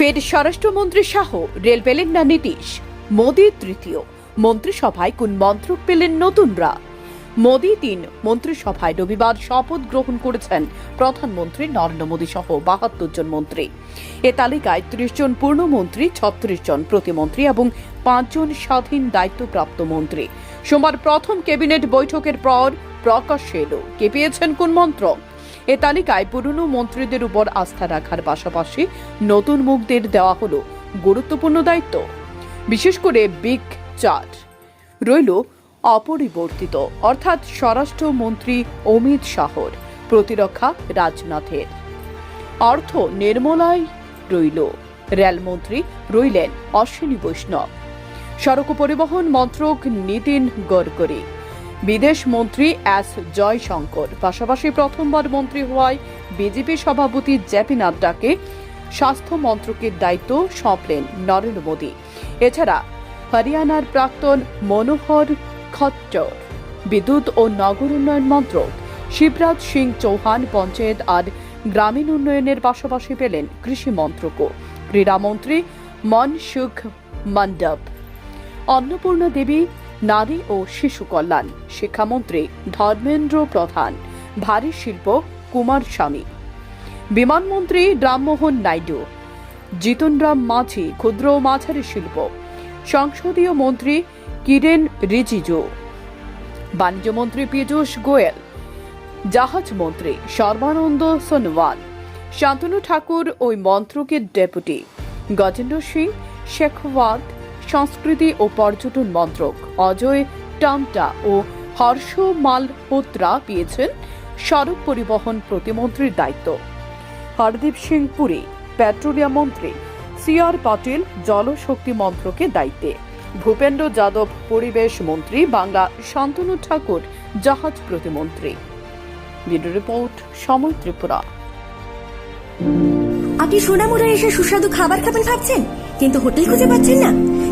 ফের স্বরাষ্ট্রমন্ত্রী শাহ, রেল পেলেন না নীতিশ। মোদীর তৃতীয়। মন্ত্রিসভায় কোন মন্ত্রক পেলেন নতুনরা? মোদী তিন। মন্ত্রিসভায় রবিবার শপথ গ্রহণ করেছেন প্রধানমন্ত্রী নরেন্দ্র মোদী সহ বাহাত্তর জন মন্ত্রী। এ তালিকায় ত্রিশ জন পূর্ণমন্ত্রী, ছত্রিশ জন প্রতিমন্ত্রী এবং পাঁচজন স্বাধীন দায়িত্বপ্রাপ্ত মন্ত্রী। সোমবার প্রথম ক্যাবিনেট বৈঠকের পর প্রকাশ্যে এলো। কে পেয়েছেন কোন মন্ত্রক এ তালিকায় পুরনো মন্ত্রীদের উপর আস্থা রাখার পাশাপাশি নতুন মুখদের দেওয়া হলো গুরুত্বপূর্ণ দায়িত্ব। বিশেষ করে বিগ চার রইল অপরিবর্তিত, অর্থাৎ স্বরাষ্ট্রমন্ত্রী অমিত শাহর প্রতিরক্ষা রাজনাথের। অর্থ নির্মলায় রইল। রেলমন্ত্রী রইলেন অশ্বিনী বৈষ্ণব। সড়ক পরিবহন মন্ত্রক নীতিন গডকরি। বিদেশ মন্ত্রী এস জয়শঙ্কর। পাশাপাশি প্রথমবার মন্ত্রী হওয়ায় বিজেপি সভাপতি জেপি নাড্ডাকে স্বাস্থ্য মন্ত্রকের দায়িত্ব সঁপলেন নরেন্দ্র মোদী। এছাড়া হরিয়ানার প্রাক্তন মনোহর খট্টর, বিদ্যুৎ ও নগর উন্নয়ন মন্ত্রক, শিবরাজ সিং চৌহান পঞ্চায়েত আর গ্রামীণ উন্নয়নের পাশাপাশি পেলেন কৃষি মন্ত্রকও। ক্রীড়ামন্ত্রী মনসুখ মণ্ডপ। অন্নপূর্ণা দেবী নারী ও শিশু কল্যাণ, শিক্ষামন্ত্রী ধর্মেন্দ্র প্রধান, ভারী শিল্প কুমার স্বামী। বিমানমন্ত্রী রামমোহন নাইডু জিতন রাম মাঝি, ক্ষুদ্র ও মাঝারি শিল্প, সংসদীয় মন্ত্রী কিরেন রিজিজু বাণিজ্যমন্ত্রী পীযূষ গোয়েল, জাহাজ মন্ত্রী সর্বানন্দ সোনোয়াল, শান্তনু ঠাকুর ওই মন্ত্রকের ডেপুটি, গজেন্দ্র সিং শেখওয়াত সংস্কৃতি ও পর্যটন মন্ত্রক অজয় টামটা ও হর্ষ মালহোত্রা পেয়েছেন সড়ক পরিবহন প্রতিমন্ত্রীর দায়িত্ব। হরদীপ সিং পুরী, পেট্রোলিয়াম মন্ত্রী সি আর পাটিল জলশক্তি মন্ত্রকের দায়িত্বে। ভূপেন্দ্র যাদব পরিবেশ মন্ত্রী বাংলা শান্তনু ঠাকুর জাহাজ প্রতিমন্ত্রী। ভিডিও রিপোর্ট, সময় ত্রিপুরা। আপনি সোনামুড়া এসে সুস্বাদু খাবার খাবেন ভাবছেন? কিন্তু হোটেল খুঁজে পাচ্ছেন না?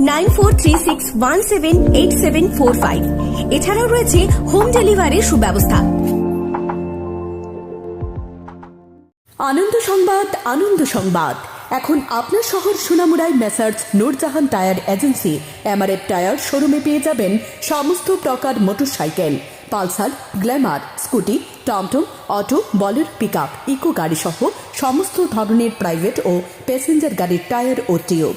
nine four three six one seven eight seven four five. এছাড়াও রয়েছে হোম ডেলিভারির সুব্যবস্থা। আনন্দ সংবাদ আনন্দ সংবাদ। এখন আপনার শহর সোনামুড়ায় messrs Nurjahan tyre agency. MRF tyre শোরুমে পেয়ে যাবেন সমস্ত প্রকার মোটরসাইকেল। পালসার, গ্ল্যামার, স্কুটি, টমটম, auto, Bolero pick up Eeco গাড়ি সহ সমস্ত ধরনের প্রাইভেট ও প্যাসেঞ্জার গাড়ির টায়ার ও টিউব।